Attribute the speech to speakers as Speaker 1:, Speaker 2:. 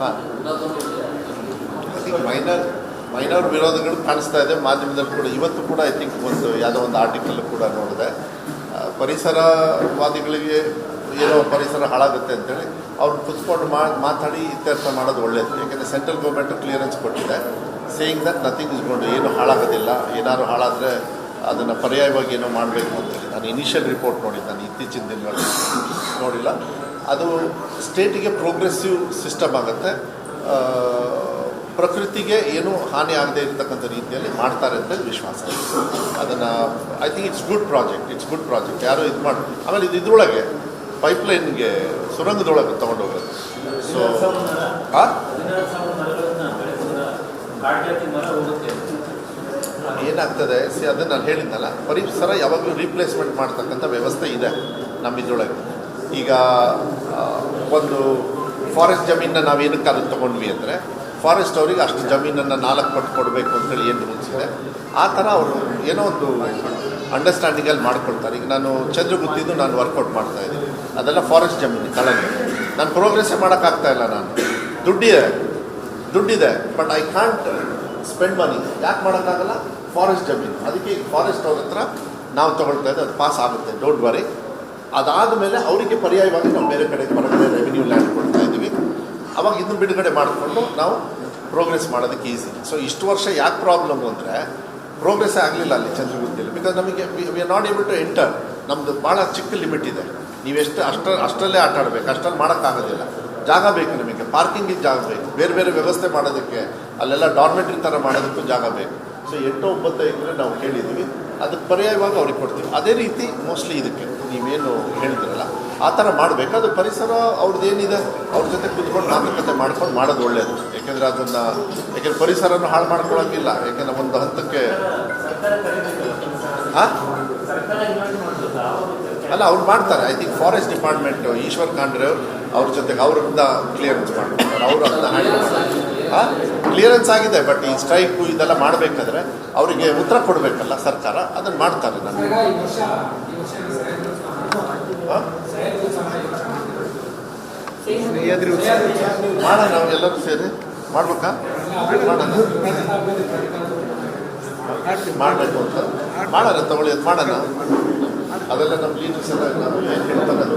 Speaker 1: ಹಾಂ minor minor ವಿರೋಧಗಳು ಕಾಣಿಸ್ತಾ ಇದೆ. ಮಾಧ್ಯಮದಲ್ಲಿ ಕೂಡ ಇವತ್ತು ಕೂಡ ಐ ಥಿಂಕ್ ಒಂದು ಯಾವುದೋ ಒಂದು ಆರ್ಟಿಕಲ್ ಕೂಡ ನೋಡಿದೆ. ಪರಿಸರವಾದಿಗಳಿಗೆ ಏನೋ ಪರಿಸರ ಹಾಳಾಗುತ್ತೆ ಅಂತೇಳಿ ಅವ್ರು ಕುತ್ಕೊಂಡು ಮಾತಾಡಿ ಇತ್ಯರ್ಥ ಮಾಡೋದು ಒಳ್ಳೆಯದು ಯಾಕೆಂದರೆ ಸೆಂಟ್ರಲ್ ಗೌರ್ಮೆಂಟ್ ಕ್ಲಿಯರೆನ್ಸ್ ಕೊಟ್ಟಿದೆ. ಸೇಯಿಂಗ್ ದಟ್ ನಥಿಂಗ್ ಇಸ್ ಕೊಂಡು ಏನು ಹಾಳಾಗೋದಿಲ್ಲ. ಏನಾದ್ರು ಹಾಳಾದರೆ ಅದನ್ನು ಪರ್ಯಾಯವಾಗಿ ಏನೋ ಮಾಡಬೇಕು ಅಂತೇಳಿ ನಾನು ಇನಿಷಿಯಲ್ ರಿಪೋರ್ಟ್ ನೋಡಿದ್ದೆ. ನಾನು ಇತ್ತೀಚಿನ ದಿನಗಳಲ್ಲಿ ನೋಡಿಲ್ಲ. ಅದು ಸ್ಟೇಟಿಗೆ ಪ್ರೋಗ್ರೆಸಿವ್ ಸಿಸ್ಟಮ್ ಆಗುತ್ತೆ. ಪ್ರಕೃತಿಗೆ ಏನು ಹಾನಿ ಆಗದೆ ಇರತಕ್ಕಂಥ ರೀತಿಯಲ್ಲಿ ಮಾಡ್ತಾರೆ ಅಂತ ವಿಶ್ವಾಸ ಇದೆ. ಅದನ್ನು I think it's good project it's good project ಯಾರು ಇದು ಮಾಡಿ, ಆಮೇಲೆ ಇದು ಇದ್ರೊಳಗೆ ಪೈಪ್ಲೈನ್ಗೆ ಸುರಂಗದೊಳಗೆ ತೊಗೊಂಡೋಗೋದು. ಸೊ ಏನಾಗ್ತದೆ? ಸಿ, ಅದನ್ನು ನಾನು ಹೇಳಿದ್ನಲ್ಲ ಪರಿಸರ ಯಾವಾಗಲೂ ರೀಪ್ಲೇಸ್ಮೆಂಟ್ ಮಾಡ್ತಕ್ಕಂಥ ವ್ಯವಸ್ಥೆ ಇದೆ ನಮ್ಮ ಇದ್ರೊಳಗೆ ಈಗ ಒಂದು ಫಾರೆಸ್ಟ್ ಜಮೀನನ್ನ ನಾವು ಏನಕ್ಕೆ ಅದನ್ನು ತೊಗೊಂಡ್ವಿ ಅಂದರೆ ಫಾರೆಸ್ಟ್ ಅವರಿಗೆ ಅಷ್ಟು ಜಮೀನನ್ನು ನಾಲ್ಕು ಪಟ್ಟು ಕೊಡಬೇಕು ಅಂತೇಳಿ ಏನು ರೂಲ್ಸ್ ಇದೆ? ಆ ಥರ ಅವರು ಏನೋ ಒಂದು ಅಂಡರ್ಸ್ಟ್ಯಾಂಡಿಂಗಲ್ಲಿ ಮಾಡ್ಕೊಳ್ತಾರೆ. ಈಗ ನಾನು ಚಂದ್ರಗುತ್ತಿದ್ದು ನಾನು ವರ್ಕೌಟ್ ಮಾಡ್ತಾ ಇದ್ದೀನಿ. ಅದೆಲ್ಲ ಫಾರೆಸ್ಟ್ ಜಮೀನು ಕೆಳಗೆ ನಾನು ಪ್ರೋಗ್ರೆಸ್ಸೇ ಮಾಡೋಕ್ಕಾಗ್ತಾ ಇಲ್ಲ ನಾನು. ದುಡ್ಡಿದೆ ದುಡ್ಡಿದೆ but I can't spend money ಯಾಕೆ ಮಾಡೋಕ್ಕಾಗಲ್ಲ? ಫಾರೆಸ್ಟ್ ಜಮೀನು. ಅದಕ್ಕೆ ಈಗ ಫಾರೆಸ್ಟ್ ಅವ್ರ ಹತ್ರ ನಾವು ತೊಗೊಳ್ತಾ ಇದ್ದೆ ಅದು ಪಾಸ್ ಆಗುತ್ತೆ. ಡೋಂಟ್ ವರಿ ಅದಾದ ಮೇಲೆ ಅವರಿಗೆ ಪರ್ಯಾಯವಾಗಿ ನಾವು ಬೇರೆ ಕಡೆ ಹೊರಗಡೆ ರೆವಿನ್ಯೂ ಲ್ಯಾಂಡ್ ಕೊಡ್ತಾ ಇದ್ದೀವಿ. ಅವಾಗ ಇದನ್ನು ಬಿಡುಗಡೆ ಮಾಡಿಕೊಂಡು ನಾವು ಪ್ರೋಗ್ರೆಸ್ ಮಾಡೋದಕ್ಕೆ ಈಸಿ ಸೊ ಇಷ್ಟು ವರ್ಷ ಯಾಕೆ ಪ್ರಾಬ್ಲಮ್ ಅಂದರೆ ಪ್ರೋಗ್ರೆಸ್ ಆಗಲಿಲ್ಲ ಅಲ್ಲಿ ಚಂದ್ರಗುತ್ತಿಯಲ್ಲಿ ಬಿಕಾಸ್ ನಮಗೆ we are not able to enter ನಮ್ಮದು ಭಾಳ ಚಿಕ್ಕ ಲಿಮಿಟ್ ಇದೆ. ನೀವೆಷ್ಟು ಅಷ್ಟ, ಅಷ್ಟರಲ್ಲೇ ಆಟ ಆಡಬೇಕು, ಅಷ್ಟರಲ್ಲಿ ಮಾಡೋಕ್ಕಾಗೋದಿಲ್ಲ. ಜಾಗ ಬೇಕು ನಿಮಗೆ ಪಾರ್ಕಿಂಗಿಗೆ ಜಾಗ ಬೇಕು, ಬೇರೆ ಬೇರೆ ವ್ಯವಸ್ಥೆ ಮಾಡೋದಕ್ಕೆ, ಅಲ್ಲೆಲ್ಲ ಡಾರ್ಮೆಟ್ರಿ ಥರ ಮಾಡೋದಕ್ಕೂ ಜಾಗ ಬೇಕು. ಸೊ ಎಂಟು ಒಂಬತ್ತು ಎಕರೆ ನಾವು ಕೇಳಿದ್ದೀವಿ. ಅದಕ್ಕೆ ಪರ್ಯಾಯವಾಗಿ ಅವ್ರಿಗೆ ಕೊಡ್ತೀವಿ. ಅದೇ ರೀತಿ ಮೋಸ್ಟ್ಲಿ ಇದಕ್ಕೆ. ನೀವೇನು ಹೇಳಿದ್ರಲ್ಲ, ಆ ಥರ ಮಾಡಬೇಕು ಅದು ಪರಿಸರ ಅವ್ರದ್ದು ಏನಿದೆ ಅವ್ರ ಜೊತೆ ಕೂತ್ಕೊಂಡು ಮಾತುಕತೆ ಮಾಡ್ಕೊಂಡು ಮಾಡೋದು ಒಳ್ಳೆಯದು ಯಾಕೆಂದರೆ ಅದನ್ನು, ಯಾಕೆಂದರೆ ಪರಿಸರನ ಹಾಳು ಮಾಡ್ಕೊಳ್ಳೋಂಗಿಲ್ಲ ಯಾಕೆಂದರೆ ಒಂದು ಹಂತಕ್ಕೆ ಹಾಂ ಅಲ್ಲ, ಅವ್ರು ಮಾಡ್ತಾರೆ. I think forest department Eshwar Khandre ಅವ್ರು ಜೊತೆಗೆ ಅವರಿಂದ ಕ್ಲಿಯರೆನ್ಸ್ ಮಾಡ್ತಾರೆ ಅವರು ಅದನ್ನ ಹಾಂ ಕ್ಲಿಯರೆನ್ಸ್ ಆಗಿದೆ ಬಟ್ ಈ ಸ್ಟ್ರೈಕು ಇದೆಲ್ಲ ಮಾಡಬೇಕಾದ್ರೆ ಅವರಿಗೆ ಉತ್ತರ ಕೊಡಬೇಕಲ್ಲ ಸರ್ಕಾರ, ಅದನ್ನು ಮಾಡ್ತಾರೆ ನಾನು
Speaker 2: ಸಹ್ಯಾದ್ರಿ
Speaker 1: ಮಾಡೋಣ, ನಾವು ಎಲ್ಲರೂ ಸೇರಿ. ಮಾಡ್ಬೇಕಾ? ಮಾಡೋಣ. ಮಾಡಬೇಕು ಅಂತ. ಮಾಡೋಣ ತಗೊಳ್ಳಿ, ಅದು ಮಾಡೋಣ. ಅದೆಲ್ಲ ನಮ್ಮ ಲೀಡರ್ಸ್ ಎಲ್ಲ ಏನು ಯು ಅದು